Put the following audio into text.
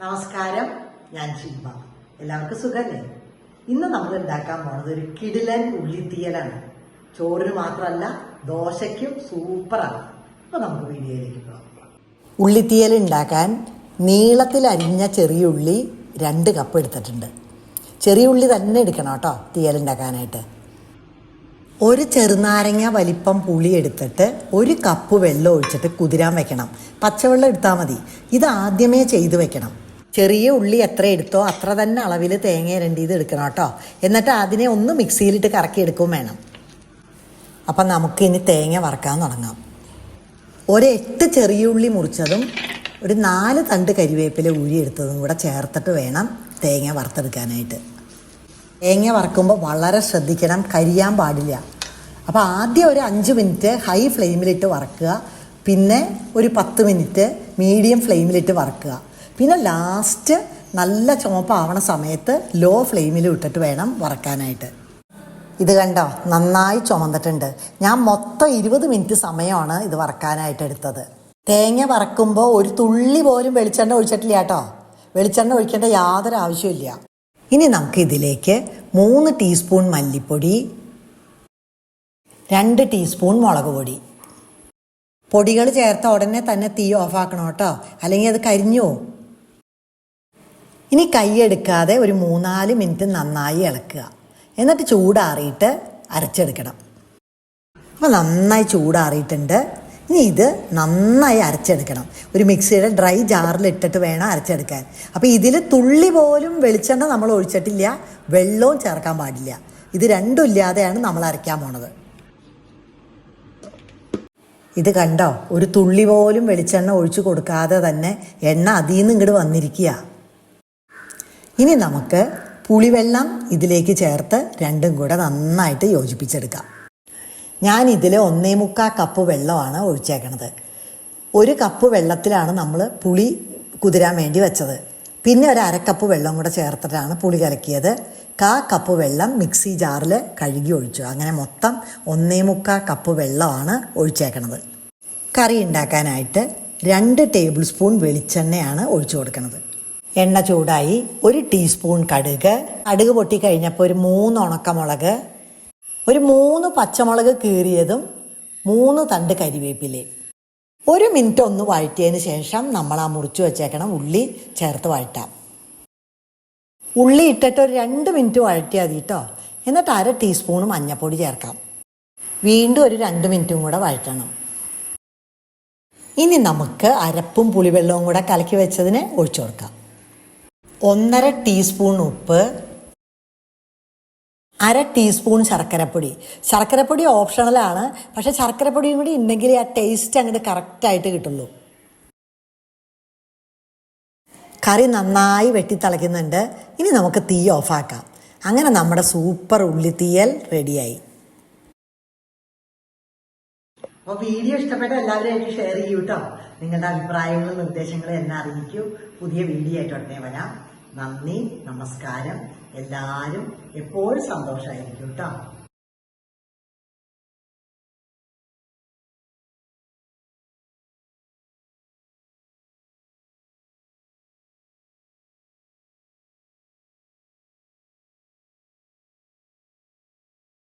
നമസ്കാരം. ഞാൻ ശില്പ എല്ലാവർക്കും സുഖല്ലേ? ഇന്ന് നമ്മൾ ഉണ്ടാക്കാൻ പോണത് ഒരു കിടിലൻ ഉള്ളിത്തീയലാണ്. ചോറിന് മാത്രമല്ല ദോശയ്ക്കും സൂപ്പറാണ് അപ്പൊ നമുക്ക് വീഡിയോയിലേക്ക് പോകാം. ഉള്ളിത്തീയൽ ഉണ്ടാക്കാൻ നീളത്തിൽ അരിഞ്ഞ ചെറിയ ഉള്ളി രണ്ട് കപ്പ് എടുത്തിട്ടുണ്ട്. ചെറിയ ഉള്ളി തന്നെ എടുക്കണം കേട്ടോ തീയൽ ഉണ്ടാക്കാനായിട്ട്. ഒരു ചെറുനാരങ്ങ വലിപ്പം പുളി എടുത്തിട്ട് ഒരു കപ്പ് വെള്ളം ഒഴിച്ചിട്ട് കുതിരാൻ വെക്കണം. പച്ചവെള്ളം എടുത്താൽ മതി. ഇത് ആദ്യമേ ചെയ്ത് വെക്കണം. ചെറിയ ഉള്ളി എത്ര എടുത്തോ അത്ര തന്നെ അളവിൽ തേങ്ങ രണ്ടീത് എടുക്കണം കേട്ടോ. എന്നിട്ട് അതിനെ ഒന്ന് മിക്സിയിലിട്ട് കറക്കി എടുക്കുകയും വേണം. അപ്പം നമുക്ക് ഇനി തേങ്ങ വറക്കാൻ തുടങ്ങാം. ഒരു എട്ട് ചെറിയ ഉള്ളി മുറിച്ചതും ഒരു നാല് തണ്ട് കരിവേപ്പില എടുത്തതും കൂടെ ചേർത്തിട്ട് വേണം തേങ്ങ വറുത്തെടുക്കാനായിട്ട്. തേങ്ങ വറക്കുമ്പോൾ വളരെ ശ്രദ്ധിക്കണം കരിയാൻ പാടില്ല. അപ്പോൾ ആദ്യം ഒരു അഞ്ച് മിനിറ്റ് ഹൈ ഫ്ലെയിമിലിട്ട് വറക്കുക. പിന്നെ ഒരു പത്ത് മിനിറ്റ് മീഡിയം ഫ്ലെയിമിലിട്ട് വറക്കുക. പിന്നെ ലാസ്റ്റ് നല്ല ചുമപ്പാവണ സമയത്ത് ലോ ഫ്ലെയിമിൽ ഇട്ടിട്ട് വേണം വറക്കാനായിട്ട്. ഇത് കണ്ടോ? നന്നായി ചുമന്നിട്ടുണ്ട്. ഞാൻ മൊത്തം ഇരുപത് മിനിറ്റ് സമയമാണ് ഇത് വറക്കാനായിട്ട് എടുത്തത്. തേങ്ങ വറക്കുമ്പോൾ ഒരു തുള്ളി പോലും വെളിച്ചെണ്ണ ഒഴിച്ചിട്ടില്ല കേട്ടോ. വെളിച്ചെണ്ണ ഒഴിക്കേണ്ട യാതൊരു ആവശ്യമില്ല ഇനി നമുക്ക് ഇതിലേക്ക് മൂന്ന് ടീസ്പൂൺ മല്ലിപ്പൊടി രണ്ട് ടീസ്പൂൺ മുളക് പൊടി. പൊടികൾ ചേർത്ത ഉടനെ തന്നെ തീ ഓഫാക്കണം കേട്ടോ. അല്ലെങ്കിൽ അത് കരിഞ്ഞു പോവും. ഇനി കൈയെടുക്കാതെ ഒരു മൂന്നാൽ മിനിറ്റ് നന്നായി ഇളക്കുക. എന്നിട്ട് ചൂടാറിയിട്ട് അരച്ചെടുക്കണം. അപ്പോൾ നന്നായി ചൂടാറിയിട്ടുണ്ട്. ഇനി ഇത് നന്നായി അരച്ചെടുക്കണം. ഒരു മിക്സിയുടെ ഡ്രൈ ജാറിൽ ഇട്ടിട്ട് വേണം അരച്ചെടുക്കാൻ. അപ്പോൾ ഇതിൽ തുള്ളി പോലും വെളിച്ചെണ്ണ നമ്മൾ ഒഴിച്ചിട്ടില്ല. വെള്ളവും ചേർക്കാൻ പാടില്ല. ഇത് രണ്ടും ഇല്ലാതെയാണ് നമ്മൾ അരയ്ക്കാൻ പോണത്. ഇത് കണ്ടോ? ഒരു തുള്ളി പോലും വെളിച്ചെണ്ണ ഒഴിച്ചു കൊടുക്കാതെ തന്നെ എണ്ണ അതിൽ നിന്ന് ഇങ്ങോട്ട് വന്നിരിക്കുക. ഇനി നമുക്ക് പുളിവെള്ളം ഇതിലേക്ക് ചേർത്ത് രണ്ടും കൂടെ നന്നായിട്ട് യോജിപ്പിച്ചെടുക്കാം. ഞാൻ ഇതിൽ ഒന്നേ മുക്കാൽ കപ്പ് വെള്ളമാണ് ഒഴിച്ചേക്കണത്. ഒരു കപ്പ് വെള്ളത്തിലാണ് നമ്മൾ പുളി കുതിരാൻ വേണ്ടി വെച്ചത്. പിന്നെ ഒരു അരക്കപ്പ് വെള്ളം കൂടെ ചേർത്തിട്ടാണ് പുളി കലക്കിയത്. കാ കപ്പ് വെള്ളം മിക്സി ജാറിൽ കഴുകി ഒഴിച്ചു. അങ്ങനെ മൊത്തം ഒന്നേ മുക്കാൽ കപ്പ് വെള്ളമാണ് ഒഴിച്ചേക്കണത്. കറി ഉണ്ടാക്കാനായിട്ട് രണ്ട് ടേബിൾ സ്പൂൺ വെളിച്ചെണ്ണയാണ് ഒഴിച്ചു കൊടുക്കുന്നത് എണ്ണ ചൂടായി ഒരു ടീസ്പൂൺ കടുക്. കടുക് പൊട്ടി കഴിഞ്ഞപ്പോൾ ഒരു മൂന്ന് ഉണക്കമുളക്. ഒരു മൂന്ന് പച്ചമുളക് കീറിയതും മൂന്ന് തണ്ട് കരിവേപ്പിലയും ഒരു മിനിറ്റ് ഒന്ന് വഴറ്റിയതിന് ശേഷം നമ്മൾ ആ മുറിച്ച് വെച്ചേക്കണം ഉള്ളി ചേർത്ത് വഴറ്റാം. ഉള്ളി ഇട്ടിട്ട് ഒരു രണ്ട് മിനിറ്റ് വഴറ്റിയാൽ മതി കേട്ടോ എന്നിട്ട് അര ടീസ്പൂൺ മഞ്ഞൾപ്പൊടി ചേർക്കാം. വീണ്ടും ഒരു രണ്ട് മിനിറ്റും കൂടെ വഴറ്റണം. ഇനി നമുക്ക് അരപ്പും പുളിവെള്ളവും കൂടെ കലക്കി വെച്ചതിന് ഒഴിച്ചു കൊടുക്കാം. ഒന്നര ടീസ്പൂൺ ഉപ്പ് അര ടീസ്പൂൺ ശർക്കരപ്പൊടി. ശർക്കരപ്പൊടി ഓപ്ഷണലാണ് പക്ഷെ ശർക്കരപ്പൊടിയും കൂടി ഉണ്ടെങ്കിൽ ആ ടേസ്റ്റ് അങ്ങോട്ട് കറക്റ്റായിട്ട് കിട്ടുള്ളൂ. കറി നന്നായി വെട്ടിത്തിളയ്ക്കുന്നുണ്ട്. ഇനി നമുക്ക് തീ ഓഫാക്കാം അങ്ങനെ നമ്മുടെ സൂപ്പർ ഉള്ളിത്തീയൽ റെഡിയായി അപ്പോൾ വീഡിയോ ഇഷ്ടപ്പെട്ട എല്ലാവരും ഷെയർ ചെയ്യൂ കേട്ടോ നിങ്ങളുടെ അഭിപ്രായങ്ങളും നിർദ്ദേശങ്ങളും എന്നെ അറിയിക്കൂ. പുതിയ വീഡിയോ ആയിട്ട് ഉടനെ വരാം. നന്ദി നമസ്കാരം. എല്ലാവരും എപ്പോഴും സന്തോഷമായിരിക്കും കേട്ടോ